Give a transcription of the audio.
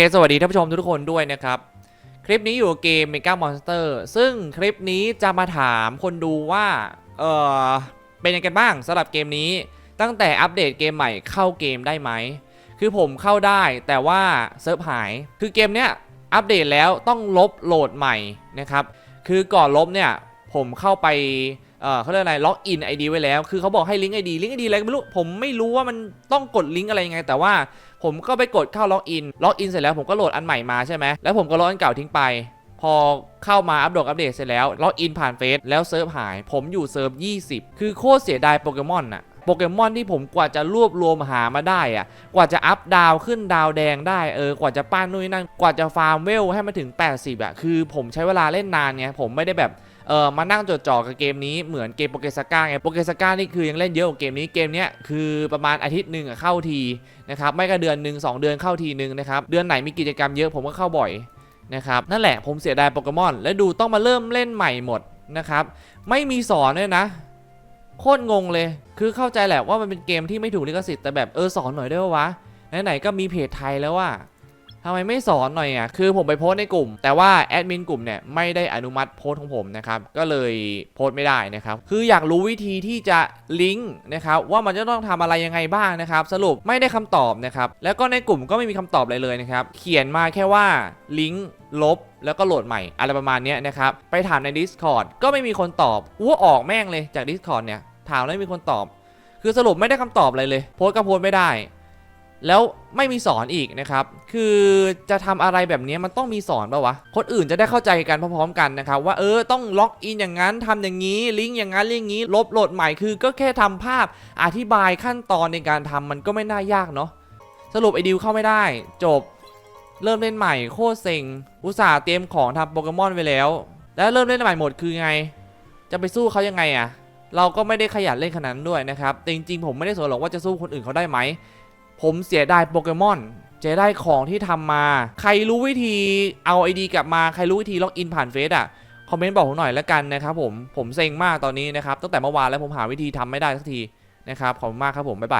เคสวัสดีท่านผู้ชมทุกคนด้วยนะครับ คลิปนี้อยู่กับเกม Mega Monster ซึ่งคลิปนี้จะมาถามคนดูว่า เออเป็นยังไงบ้างสำหรับเกมนี้ ตั้งแต่อัปเดตเกมใหม่เข้าเกมได้ไหม คือผมเข้าได้แต่ว่าเซิร์ฟหาย คือเกมเนี้ยอัปเดตแล้วต้องลบโหลดใหม่นะครับ คือก่อนลบเนี่ยผมเข้าไป เขาเรียกอะไรล็อกอินไอดีไว้แล้ว คือเขาบอกให้ลิงก์ไอดีลิงก์ไอดีอะไรก็ไม่รู้ ผมไม่รู้ว่ามันต้องกดลิงก์อะไรยังไง แต่ว่าผมก็ไปกดเข้าล็อกอิน ล็อกอินเสร็จแล้วผมก็โหลดอันใหม่มาใช่ไหม แล้วผมก็ลบอันเก่าทิ้งไป พอเข้ามาอัปโหลดอัปเดตเสร็จแล้ว ล็อกอินผ่านเฟซแล้วเซิร์ฟหาย ผมอยู่เซิร์ฟ 20 คือโคตรเสียดายโปเกมอนอะโปเกมอนที่ผมกว่าจะรวบรวมหามาได้อะกว่าจะอัพดาวขึ้นดาวแดงได้ เออ กว่าจะป้านนู่นนนั่น กว่าจะฟาร์มเวลให้มาถึง 80อะคือผมใช้เวลาเล่นนานไง ผมไม่ได้แบบ เออมานั่งจดจ่อกับเกมนี้เหมือนเกมโปเกสก้าไงโปเกสก้านี่คือยังเล่นเยอะกว่าเกมนี้เกมเนี้ยคือประมาณอาทิตย์หนึ่งเข้าทีนะครับไม่ก็เดือนหนึ่งสองเดือนเข้าทีหนึ่งนะครับเดือนไหนมีกิจกรรมเยอะผมก็เข้าบ่อยนะครับนั่นแหละผมเสียดายโปเกมอน และดูต้องมาเริ่มเล่นใหม่หมดนะครับไม่มีสอนด้วยนะ โคตรงงเลยคือเข้าใจแหละว่ามันเป็นเกมที่ไม่ถูกลิขสิทธิ์แต่แบบเออสอนหน่อยได้ปะวะไหนๆก็มีเพจไทยแล้วว่า ทำไมไม่สอนหน่อยอะ คือผมไปโพสในกลุ่ม แต่ว่าแอดมินกลุ่มเนี่ยไม่ได้อนุมัติโพสของผมนะครับ ก็เลยโพสไม่ได้นะครับ คืออยากรู้วิธีที่จะลิงก์นะครับว่ามันจะต้องทำอะไรยังไงบ้างนะครับ สรุปไม่ได้คำตอบนะครับ แล้วก็ในกลุ่มก็ไม่มีคำตอบอะไรเลยนะครับ เขียนมาแค่ว่าลิงก์ลบแล้วก็โหลดใหม่อะไรประมาณนี้นะครับ ไปถามใน Discord ก็ไม่มีคนตอบอ้วออกแม่งเลยจาก Discord เนี่ย ถามแล้วไม่มีคนตอบ คือสรุปไม่ได้คำตอบอะไรเลย โพสก็โพสไม่ได้ แล้วไม่มีสอนอีกนะครับ คือจะทำอะไรแบบนี้มันต้องมีสอนป่าวะ คนอื่นจะได้เข้าใจกันพร้อมๆกันนะครับ ว่าเออต้องล็อกอินอย่างนั้นทำอย่างนี้ ลิงก์อย่างนั้นลิงก์นี้ ลบโหลดใหม่คือก็แค่ทำภาพอธิบายขั้นตอนในการทำมันก็ไม่น่ายากเนาะ สรุปไอดิวเข้าไม่ได้ จบ เริ่มเล่นใหม่โคตรเซ็ง อุตส่าห์เตรียมของทำโปเกมอนไว้แล้ว แล้วเริ่มเล่นใหม่หมดคือไง จะไปสู้เขายังไงอะเราก็ไม่ได้ขยันเล่นขนาดนั้นด้วยนะครับ แต่จริงๆผมไม่ได้สนหรอกว่าจะสู้คนอื่นเขาได้ไหม ผมเสียดายโปเกมอนจะได้ของที่ทำมา ใครรู้วิธีเอาไอดีกลับมา ใครรู้วิธีล็อกอินผ่านเฟซอะ คอมเมนต์บอกผมหน่อยแล้วกันนะครับผม ผมเซ็งมากตอนนี้นะครับ ตั้งแต่เมื่อวานแล้วผมหาวิธีทำไม่ได้สักทีนะครับ ขอบคุณมากครับผม บ๊ายบาย